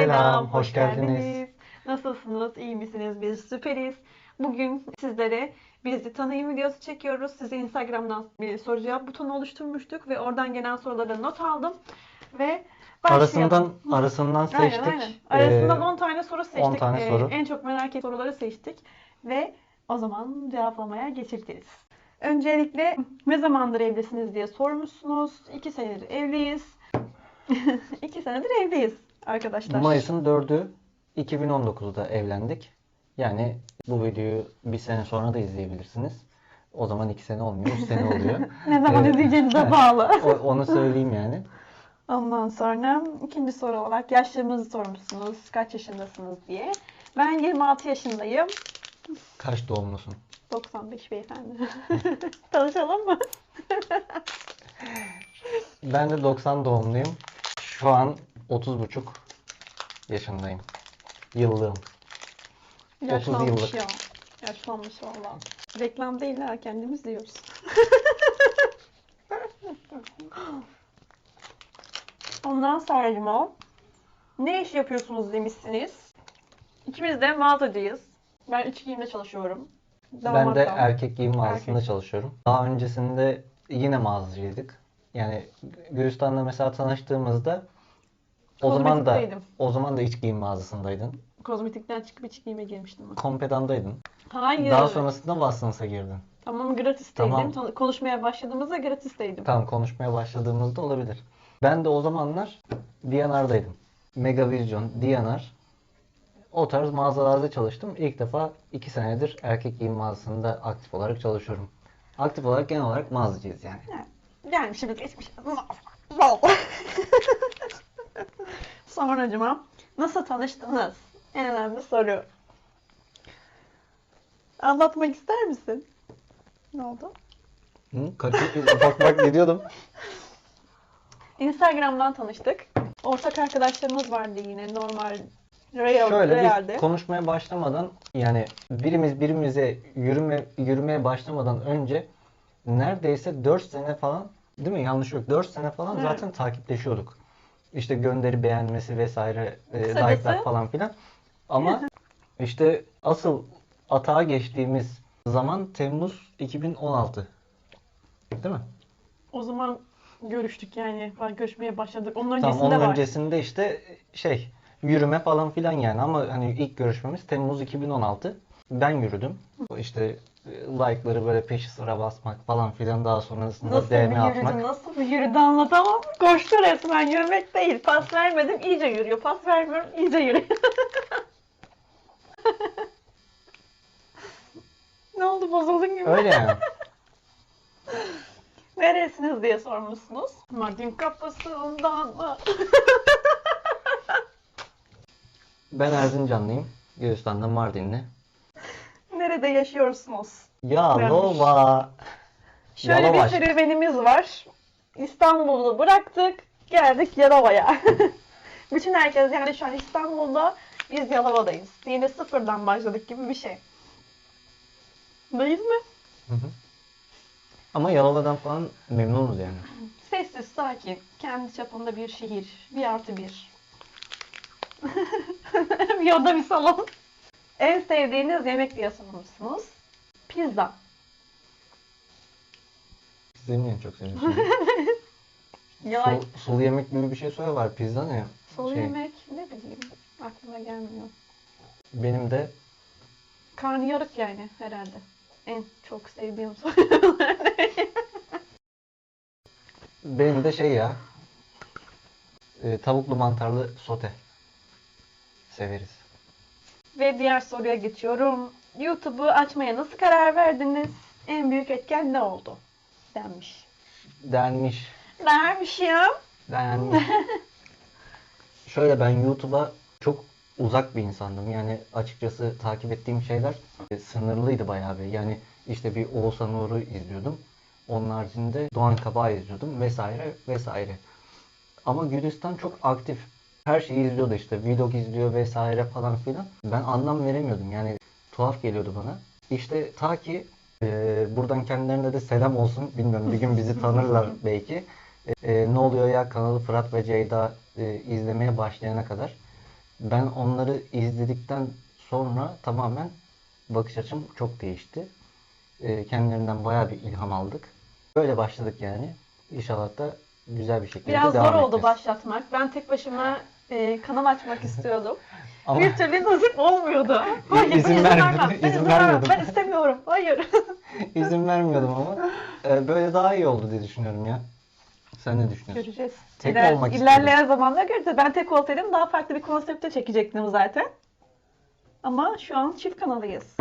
Selam, hoş geldiniz. Nasılsınız? İyi misiniz? Biz süperiz. Bugün sizlere bizi tanıyın videosu çekiyoruz. Size Instagram'dan bir soru cevap butonu oluşturmuştuk ve oradan gelen sorulara not aldım ve başlayalım. Arasından arasından Aynen, seçtik. aynen. Arasından Ee, 10 tane soru seçtik. 10 tane Ee, soru. En çok merak ettiğim soruları seçtik ve o zaman cevaplamaya geçebiliriz. Öncelikle ne zamandır evlisiniz diye sormuşsunuz. 2 senedir evliyiz. 2 senedir evliyiz arkadaşlar. Mayıs'ın 4'ü 2019'da evlendik. Yani bu videoyu bir sene sonra da izleyebilirsiniz. O zaman 2 sene olmuyor, 3 sene oluyor. Ne zaman Evet. izleyeceğinize bağlı. Onu söyleyeyim yani. Ondan sonra ikinci soru olarak yaşlarımızı sormuşsunuz. Kaç yaşındasınız diye. Ben 26 yaşındayım. Kaç doğumlusun? 95 beyefendi. Tanışalım mı? Ben de 90 doğumluyum. Şu an 30,5 yaşındayım. Yıllığım. Yaşlanmış yıllık. ya. Yaşlanmış valla. Reklam değil ha kendimiz diyoruz. Ondan sonra ne iş yapıyorsunuz demişsiniz. İkimiz de mağazacıyız. Ben iç giyimde çalışıyorum. Ben de erkek giyim mağazasında Erkek. çalışıyorum. Daha öncesinde yine mağazacıydık. Yani Gülistan'la mesela tanıştığımızda o zaman da Kozmetikteydim. o zaman da iç giyim mağazasındaydın. Kozmetikten çıkıp iç giyime girmiştim. ben. Kompedan'daydın. Hayır. Daha sonrasında Watsons'a girdin. Tamam gratisteydim. Tamam. Tan- Konuşmaya başladığımızda gratisteydim. Tamam konuşmaya başladığımızda olabilir. Ben de o zamanlar D&R'daydım. Megavision, D&R o tarz mağazalarda çalıştım. İlk defa 2 senedir erkek giyim mağazasında aktif olarak çalışıyorum. Aktif olarak genel olarak mağazacıyız yani. Yani şimdi geçmiş. Sonracıma nasıl tanıştınız? En önemli soru. Anlatmak ister misin? Ne oldu? Hı? Kaçı, bak bak gidiyordum. Instagram'dan tanıştık. Ortak arkadaşlarımız vardı yine normal real, Şöyle realde. biz konuşmaya başlamadan yani birimiz birimize yürüme yürümeye başlamadan önce neredeyse 4 sene falan değil mi? Yanlış yok. 4 sene falan zaten takipleşiyorduk. İşte gönderi beğenmesi vesaire, e, like'lar falan filan. Ama işte asıl atağa geçtiğimiz zaman Temmuz 2016. Değil mi? O zaman görüştük yani. Ben görüşmeye başladık. Onun Tamam öncesinde onun var. öncesinde işte şey yürüme falan filan yani ama hani ilk görüşmemiz Temmuz 2016. Ben yürüdüm. İşte like'ları böyle peşi sıra basmak falan filan daha sonrasında Nasıl DM bir atmak. yürüdü, nasıl bir yürüdü anlatamam. Koştu resmen yürümek değil. Pas vermedim iyice yürüyor. Pas vermiyorum iyice yürüyor. ne oldu bozuldun gibi. Öyle yani. Neresiniz diye sormuşsunuz. Mardin kapısından mı? Ben Erzincanlıyım. Gülistan'da Mardinli. Nerede yaşıyorsunuz? Yalova. Şöyle Yalova. bir serüvenimiz var. İstanbul'u bıraktık. Geldik Yalova'ya. Bütün herkes yani şu an İstanbul'da biz Yalova'dayız. Yine sıfırdan başladık gibi bir şey. Değil mi? Hı hı. Ama Yalova'dan falan memnunuz yani. Sessiz, sakin, kendi çapında bir şehir. Bir artı bir. bir oda bir salon. En sevdiğiniz yemek diye sormuşsunuz. Pizza. Senin en çok şey. Ya Sol, sulu yemek gibi bir şey söyle var. Pizza ne? sol Şey, yemek ne bileyim aklıma gelmiyor. Benim de Karnıyarık yani herhalde. En çok sevdiğim soru. benim de şey ya. e, tavuklu mantarlı sote. Severiz. Ve diğer soruya geçiyorum. YouTube'u açmaya nasıl karar verdiniz? En büyük etken ne oldu? Denmiş. Denmiş. Dermiş ya. Denmiş. Şöyle ben YouTube'a çok uzak bir insandım. Yani açıkçası takip ettiğim şeyler e, sınırlıydı bayağı bir. Yani işte bir Oğuzhan Uğur'u izliyordum. Onun haricinde Doğan Kabak'ı izliyordum vesaire vesaire. Ama Gülistan çok aktif. Her şeyi izliyordu işte. Vlog izliyor vesaire falan filan. Ben anlam veremiyordum. Yani tuhaf geliyordu bana. İşte ta ki e, buradan kendilerine de selam olsun. Bilmiyorum bir gün bizi tanırlar belki. E, ne oluyor ya kanalı Fırat ve Ceyda e, izlemeye başlayana kadar. ben onları izledikten sonra tamamen bakış açım çok değişti. Ee, kendilerinden bayağı bir ilham aldık. Böyle başladık yani. İnşallah da güzel bir şekilde Biraz devam zor oldu edeceğiz. başlatmak. Ben tek başıma e, kanal açmak istiyordum. Ama Bir türlü nasip olmuyordu. Hayır, İzin vermem. Ben izin vermiyordun. Ben istemiyorum. Hayır. izin vermiyordum ama e, böyle daha iyi oldu diye düşünüyorum ya. Sen ne düşünüyorsun? Göreceğiz. Tek İler- olmak İlerleyen zamanlar göreceğiz. Ben tek olsaydım daha farklı bir konsepte çekecektim zaten. Ama şu an çift kanalıyız.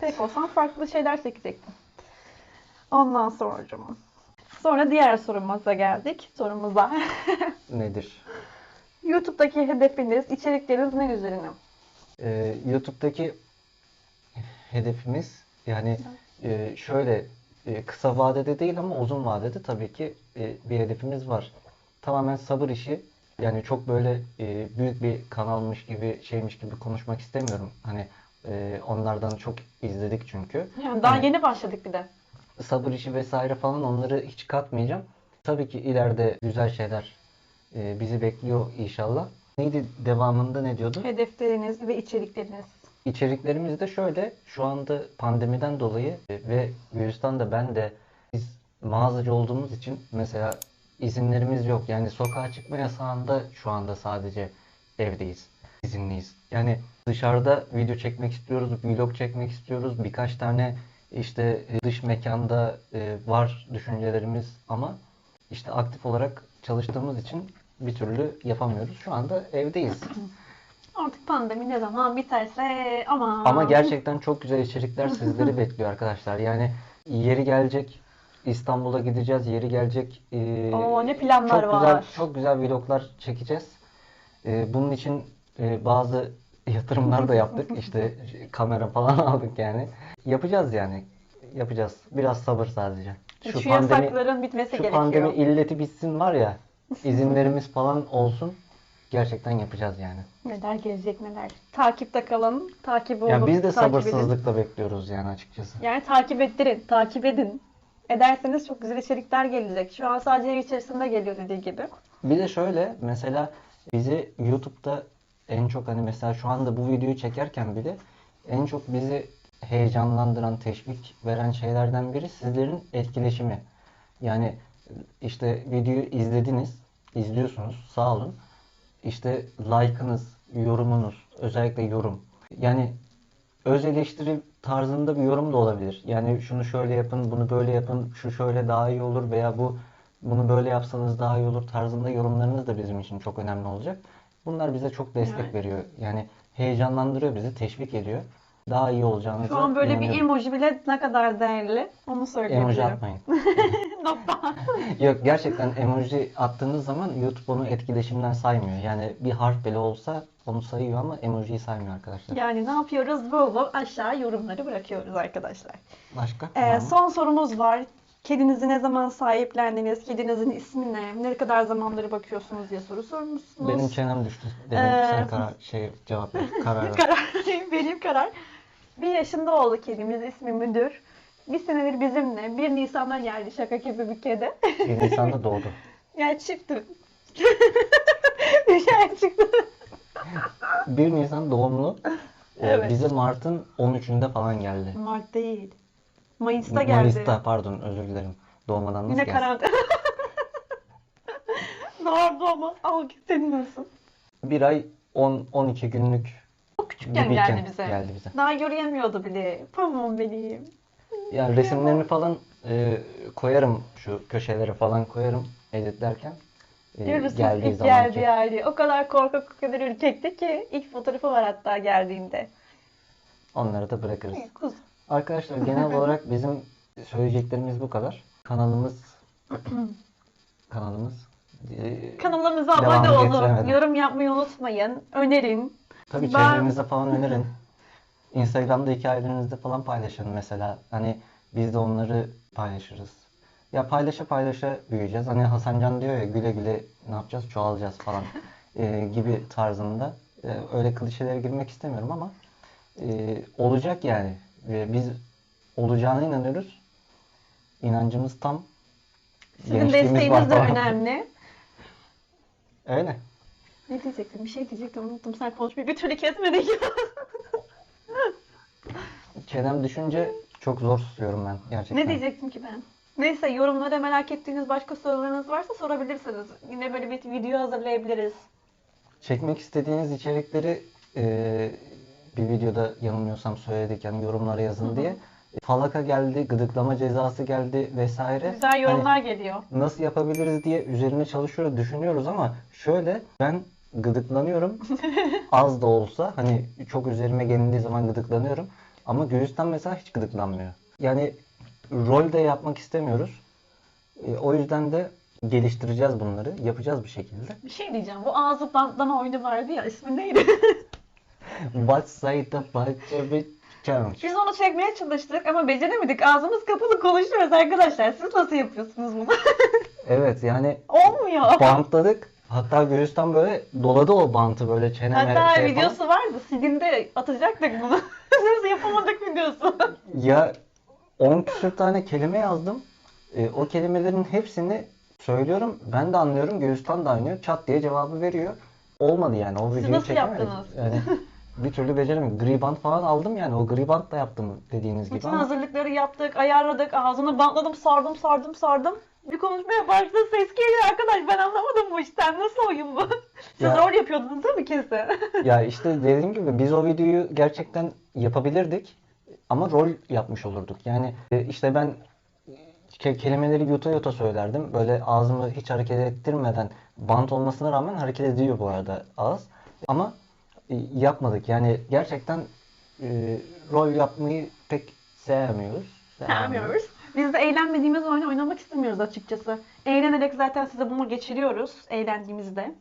Tek olsam farklı şeyler çekecektim. Ondan sonra Sonra diğer sorumuza geldik. Sorumuza. Nedir? YouTube'daki hedefiniz, içerikleriniz ne üzerine? Ee, YouTube'daki hedefimiz yani e, şöyle e, kısa vadede değil ama uzun vadede tabii ki e, bir hedefimiz var. Tamamen sabır işi. Yani çok böyle e, büyük bir kanalmış gibi şeymiş gibi konuşmak istemiyorum. Hani e, onlardan çok izledik çünkü. Yani daha Hani- yeni başladık bir de. sabır işi vesaire falan onları hiç katmayacağım. Tabii ki ileride güzel şeyler e, bizi bekliyor inşallah. Neydi devamında ne diyordu? Hedefleriniz ve içerikleriniz. İçeriklerimiz de şöyle, şu anda pandemiden dolayı e, ve Gülistan da ben de biz mağazacı olduğumuz için mesela izinlerimiz yok. Yani sokağa çıkma yasağında şu anda sadece evdeyiz, izinliyiz. Yani dışarıda video çekmek istiyoruz, vlog çekmek istiyoruz. Birkaç tane işte dış mekanda e, var düşüncelerimiz ama işte aktif olarak çalıştığımız için bir türlü yapamıyoruz. Şu anda evdeyiz. Artık pandemi ne zaman biterse ama Ama gerçekten çok güzel içerikler sizleri bekliyor arkadaşlar. Yani yeri gelecek İstanbul'a gideceğiz. Yeri gelecek e, Oo, ne planlar çok var. güzel çok güzel vloglar çekeceğiz. E, bunun için e, bazı yatırımlar da yaptık. İşte kamera falan aldık yani. Yapacağız yani. Yapacağız. Biraz sabır sadece. şu, yasakların bitmesi şu gerekiyor. pandemi illeti bitsin var ya. İzinlerimiz falan olsun. Gerçekten yapacağız yani. Neler gelecek neler. Takipte kalın. Takip olun. Ya biz de takip edin. sabırsızlıkla bekliyoruz yani açıkçası. Yani takip ettirin. Takip edin. Ederseniz çok güzel içerikler gelecek. Şu an sadece ev içerisinde geliyor dediği gibi. Bir de şöyle mesela bizi YouTube'da en çok hani mesela şu anda bu videoyu çekerken bile en çok bizi heyecanlandıran, teşvik veren şeylerden biri sizlerin etkileşimi. Yani işte videoyu izlediniz, izliyorsunuz, sağ olun. İşte like'ınız, yorumunuz, özellikle yorum. Yani öz eleştiri tarzında bir yorum da olabilir. Yani şunu şöyle yapın, bunu böyle yapın, şu şöyle daha iyi olur veya bu bunu böyle yapsanız daha iyi olur tarzında yorumlarınız da bizim için çok önemli olacak. Bunlar bize çok destek Evet. veriyor. Yani heyecanlandırıyor bizi, teşvik ediyor. Daha iyi olacağınıza Şu an böyle bir emoji bile ne kadar değerli onu Emoji söyleyebilirim. atmayın. Nokta. Yok gerçekten emoji attığınız zaman YouTube onu etkileşimden saymıyor. Yani bir harf bile olsa onu sayıyor ama emojiyi saymıyor arkadaşlar. Yani ne yapıyoruz? Bol bol aşağı yorumları bırakıyoruz arkadaşlar. Başka? Ee, Var son sorumuz var. Kedinizi ne zaman sahiplendiniz? Kedinizin ismi ne? Ne kadar zamanları bakıyorsunuz diye soru sormuşsunuz. Benim çenem düştü. Dedim Ee, sen karar şey cevap ver. Karar ver. karar, benim karar. Bir yaşında oldu kedimiz. ismi Müdür. Bir senedir bizimle. 1 Nisan'da geldi şaka gibi bir kedi. Bir Nisan'da doğdu. Yani çıktı. bir şey çıktı. 1 Nisan doğumlu. Ee, Evet. Bize Mart'ın 13'ünde falan geldi. Mart değil. Mayıs'ta geldi. Mayıs'ta pardon özür dilerim. Doğmadan nasıl Yine gelsin? karantina. Doğar doğmaz. Al git senin olsun. Bir ay 10-12 günlük küçükken gibiyken geldi bize. geldi bize. Daha yürüyemiyordu bile. Pamuk benim. Yani resimlerini falan e, koyarım şu köşelere falan koyarım editlerken. E, Görürsünüz geldiği ilk zamanki. geldiği hali. O kadar korkak, o kadar ürkekti ki ilk fotoğrafı var hatta geldiğinde. Onları da bırakırız. Kuz. Arkadaşlar genel olarak bizim söyleyeceklerimiz bu kadar. Kanalımız kanalımız e, Kanalımıza abone olun. getiremedim. Yorum yapmayı unutmayın. Önerin. Tabii Ben- çevrenize falan önerin. Instagram'da hikayelerinizde falan paylaşın mesela. Hani biz de onları paylaşırız. Ya paylaşa paylaşa büyüyeceğiz. Hani Hasan Can diyor ya güle güle ne yapacağız çoğalacağız falan e, gibi tarzında. E, öyle klişelere girmek istemiyorum ama e, olacak yani. Ve biz olacağına inanıyoruz. İnancımız tam. Sizin desteğiniz de önemli. Öyle. Ne diyecektim? Bir şey diyecektim unuttum. Sen konuşmayı bir türlü kesmedin ya. Çenem düşünce çok zor tutuyorum ben gerçekten. ne diyecektim ki ben? Neyse yorumlara merak ettiğiniz başka sorularınız varsa sorabilirsiniz. Yine böyle bir video hazırlayabiliriz. Çekmek istediğiniz içerikleri e, bir videoda yanılmıyorsam söyledik yani yorumlara yazın Hı hı. diye. Falaka geldi, gıdıklama cezası geldi vesaire. Güzel Hani yorumlar geliyor. nasıl yapabiliriz diye üzerine çalışıyoruz, düşünüyoruz ama şöyle ben gıdıklanıyorum. Az da olsa hani çok üzerime gelindiği zaman gıdıklanıyorum. Ama Gülistan mesela hiç gıdıklanmıyor. Yani rol de yapmak istemiyoruz. E, o yüzden de geliştireceğiz bunları. Yapacağız bir şekilde. Bir şey diyeceğim. Bu ağzı bantlama oyunu vardı ya. ismi neydi? What side of my challenge? Biz onu çekmeye çalıştık ama beceremedik. Ağzımız kapalı konuşuyoruz arkadaşlar. Siz nasıl yapıyorsunuz bunu? Evet yani Olmuyor. bantladık. Hatta Gülistan böyle doladı o bantı böyle çeneme Hatta şey videosu falan. vardı. Silindi atacaktık bunu. Biz yapamadık videosu. Ya 10 küsür tane kelime yazdım. E, o kelimelerin hepsini söylüyorum. Ben de anlıyorum. Gülistan da anlıyor. Çat diye cevabı veriyor. Olmadı yani. O videoyu nasıl çekemedik. yaptınız? Yani bir türlü beceremedim. Gri bant falan aldım yani. O gri bant da yaptım dediğiniz gibi Bütün hazırlıkları yaptık, ayarladık. Ağzını bantladım, sardım, sardım, sardım. Bir konuşmaya başladı. Ses geliyor arkadaş. Ben anlamadım bu işten. Nasıl oyun bu? Siz Ya- rol yapıyordunuz değil mi kesin? ya işte dediğim gibi biz o videoyu gerçekten yapabilirdik ama rol yapmış olurduk. Yani e, işte ben ke- kelimeleri yuta yuta söylerdim. Böyle ağzımı hiç hareket ettirmeden bant olmasına rağmen hareket ediyor bu arada ağız. Ama e, yapmadık. Yani gerçekten e, rol yapmayı pek sevmiyoruz. Sevmiyoruz. Biz de eğlenmediğimiz oyunu oynamak istemiyoruz açıkçası. Eğlenerek zaten size bunu geçiriyoruz eğlendiğimizde.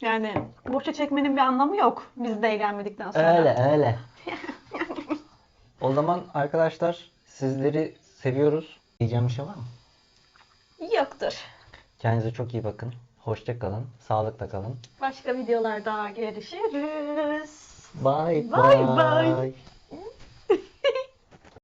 Yani boşa çekmenin bir anlamı yok biz de eğlenmedikten sonra. Öyle öyle. o zaman arkadaşlar sizleri seviyoruz. Diyeceğim bir şey var mı? Yoktur. Kendinize çok iyi bakın. Hoşça kalın. Sağlıkla kalın. Başka videolarda görüşürüz. Bye Bye bye. bye.